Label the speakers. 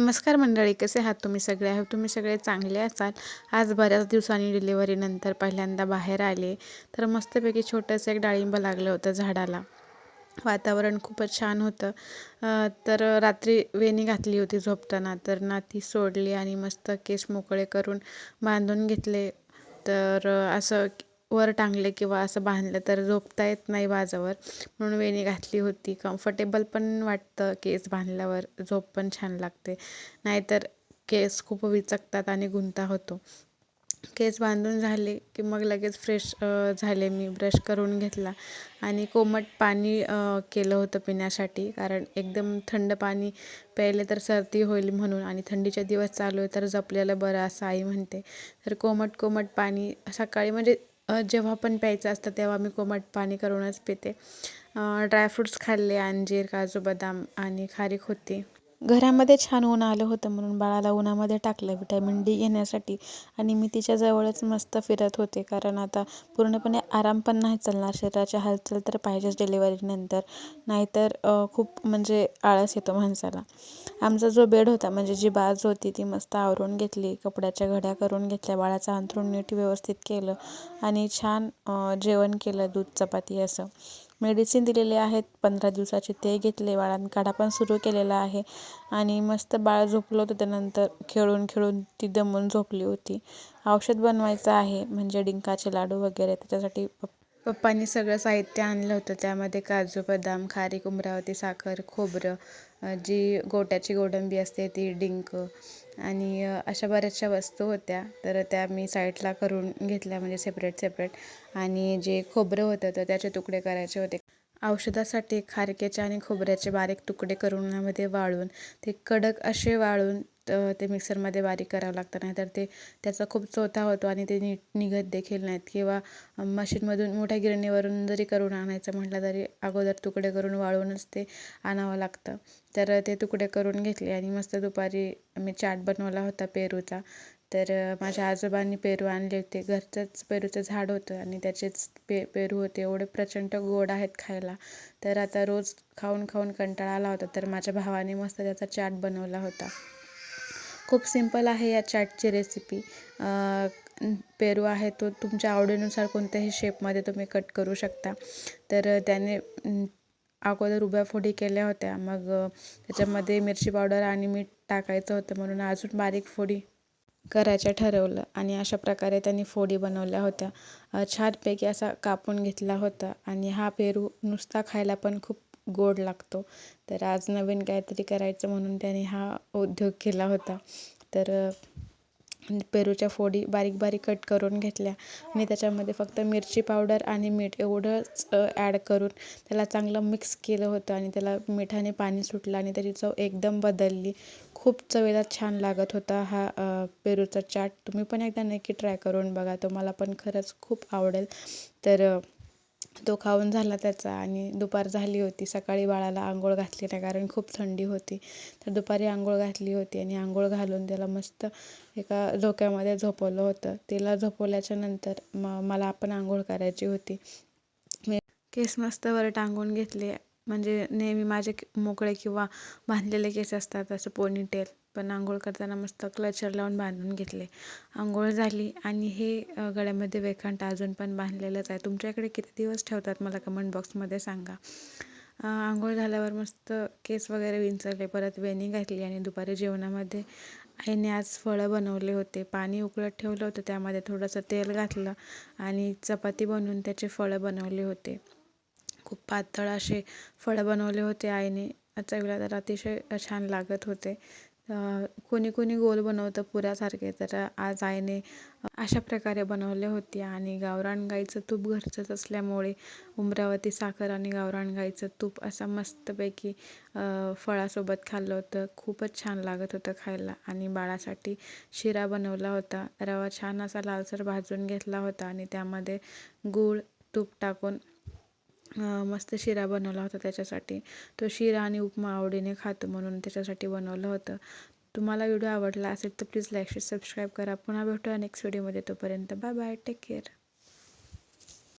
Speaker 1: नमस्कार मंडळी कसे आहात तुम्ही सगळे? आहात तुम्ही सगळे चांगले असाल? आज बऱ्याच दिवसांनी डिलिव्हरीनंतर पहिल्यांदा बाहेर आले. तर मस्तपैकी छोटंसं एक डाळिंब लागलं होतं झाडाला. वातावरण खूपच छान होतं. तर रात्री वेणी घातली होती झोपताना. तर ना ती सोडली आणि मस्त केस मोकळे करून बांधून घेतले. तर असं वर टांगले किंवा असं बांधलं तर झोपता येत नाही बाजावर. म्हणून वेणी घातली होती. कम्फर्टेबल पण वाटतं केस बांधल्यावर. झोप पण छान लागते. नाहीतर केस खूप विचकतात आणि गुंता होतो. केस बांधून झाले की मग लगेच फ्रेश झाले मी. ब्रश करून घेतला. आणि कोमट पाणी केलं होतं पिण्यासाठी. कारण एकदम थंड पाणी प्यायले तर सर्दी होईल म्हणून. आणि थंडीचे दिवस चालू आहे तर जपलेलं बरं असं आई म्हणते. तर कोमट कोमट पाणी सकाळी म्हणजे जेव्हा पण प्यायचं असतं तेव्हा मी कोमट पाणी करूनच पिते. ड्रायफ्रूट्स खाल्ले अंजीर काजू बदाम आणि खारीक होती. घरामध्ये छान ऊन आलं होतं म्हणून बाळाला उन्हामध्ये टाकलं विटॅमिन डी घेण्यासाठी आणि मी तिच्या जवळच मस्त फिरत होते. कारण आता पूर्णपणे आराम पण नाही चालणार शरीराची हालचाल तर पाहिजेच डिलिव्हरीनंतर नाहीतर खूप म्हणजे आळस येतो माणसाला. आमचा जो बेड होता म्हणजे जी बाज होती ती मस्त आवरून घेतली कपड्याच्या घड्या करून घेतल्या बाळाचं अंथरूण नीट व्यवस्थित केलं आणि छान जेवण केलं दूध चपाती असं. मेडिसिन दिलेले आहेत पंधरा दिवसाचे ते घेतले बाळांकाढा पण सुरू केलेला आहे आणि मस्त बाळ झोपलं होतं त्यानंतर खेळून खेळून ती दमून झोपली होती. औषध बनवायचं आहे म्हणजे डिंकाचे लाडू वगैरे त्याच्यासाठी पप्पांनी सगळं साहित्य आणलं होतं. त्यामध्ये काजू बदाम खारीक उमरावती साखर खोबरं जी गोट्याची गोडंबी असते ती डिंक आणि अशा बऱ्याचशा वस्तू होत्या. तर त्या मी साईडला करून घेतल्या म्हणजे सेपरेट सेपरेट आणि जे खोबरं होतं तर त्याचे तुकडे करायचे होते. औषधासाठी खारकेचे आणि खोबऱ्याचे बारीक तुकडे करून त्यामध्ये वाळून ते कडक असे वाळून ते मिक्सरमध्ये बारीक करावं लागतं नाहीतर ते त्याचा खूप चोथा होतो आणि ते नीट निघत देखील नाहीत. किंवा मशीनमधून मोठ्या गिरणीवरून जरी करून आणायचं म्हटलं तरी अगोदर तुकडे करून वाळवूनच ते आणावं लागतं. तर ते तुकडे करून घेतले आणि मस्त दुपारी मी चाट बनवला होता पेरूचा. तर माझ्या आजोबांनी पेरू आणले होते. घरचंच पेरूचं झाड होतं आणि त्याचेच पे पेरू होते. एवढे प्रचंड गोड आहेत खायला. तर आता रोज खाऊन खाऊन कंटाळा आला होता तर माझ्या भावाने मस्त त्याचा चाट बनवला होता. खूप सिंपल आहे या चाटची रेसिपी. पेरू आहे तो तुमच्या आवडीनुसार कोणत्याही शेपमध्ये तुम्ही कट करू शकता. तर त्याने अगोदर उभ्या फोडी केल्या होत्या. मग त्याच्यामध्ये मिरची पावडर आणि मीठ टाकायचं होतं. म्हणून अजून बारीक फोडी करायचं ठरवलं आणि अशा प्रकारे त्यांनी फोडी बनवल्या होत्या. छानपैकी असा कापून घेतला होता. आणि हा पेरू नुसता खायला पण खूप गोड लागतो. तर आज नवीन काहीतरी करायचं म्हणून त्याने हा उद्योग केला होता. तर पेरूच्या फोडी बारीक बारीक कट करून घेतल्या. आणि त्याच्यामध्ये फक्त मिरची पावडर आणि मीठ एवढंच ॲड करून त्याला चांगलं मिक्स केलं होतं आणि त्याला मिठाने पाणी सुटलं आणि त्याची चव एकदम बदलली. खूप चवेला छान लागत होता हा पेरूचा चाट. तुम्ही पण एकदा नक्की ट्राय करून बघा. तुम्हाला पण खरंच खूप आवडेल. तर तो खाऊन झाला त्याचा आणि दुपार झाली होती. सकाळी बाळाला आंघोळ घातली नाही कारण खूप थंडी होती. तर दुपारी आंघोळ घातली होती आणि आंघोळ घालून त्याला मस्त एका झोक्यामध्ये झोपवलं होतं. तिला झोपवल्याच्या नंतर म मला पण आंघोळ करायची होती. मी केस मस्त वर टांगून घेतले. म्हणजे नेहमी माझे मोकळे किंवा बांधलेले केस असतात असं पोनीटेल पण आंघोळ करताना मस्त क्लचर लावून बांधून घेतले. आंघोळ झाली आणि हे गळ्यामध्ये वेखांट अजून पण बांधलेलंच आहे. तुमच्याकडे किती दिवस ठेवतात मला कमेंट बॉक्समध्ये सांगा. आंघोळ झाल्यावर मस्त केस वगैरे विंचरले परत वेणी घातली आणि दुपारी जेवणामध्ये आईने आज फळं बनवले होते. पाणी उकळत ठेवलं होतं त्यामध्ये थोडंसं तेल घातलं आणि चपाती बनवून त्याचे फळं बनवले होते. खूप पातळ असे फळं बनवले होते आईने. चवीला तर अतिशय छान लागत होते. कोणी कोणी गोल बनवतं पुऱ्यासारखे. तर आज आईने अशा प्रकारे बनवले होते आणि गावरान गाईचं तूप घरचंच असल्यामुळे उमरावती साखर आणि गावरान गाईचं तूप असं मस्तपैकी फळासोबत खाल्लं होतं. खूपच छान लागत होतं खायला. आणि बाळासाठी शिरा बनवला होता. रवा छान असा लालसर भाजून घेतला होता. आणि त्यामध्ये गूळ तूप टाकून मस्त शिरा बनवला होता त्याच्यासाठी. तो शिरा आणि उपमा आवडीने खातो म्हणून त्याच्यासाठी बनवलं होतं. तुम्हाला व्हिडिओ आवडला असेल तर प्लीज लाईक शेअर सबस्क्राईब करा. पुन्हा भेटूया नेक्स्ट व्हिडिओमध्ये. तोपर्यंत बाय बाय. Take care.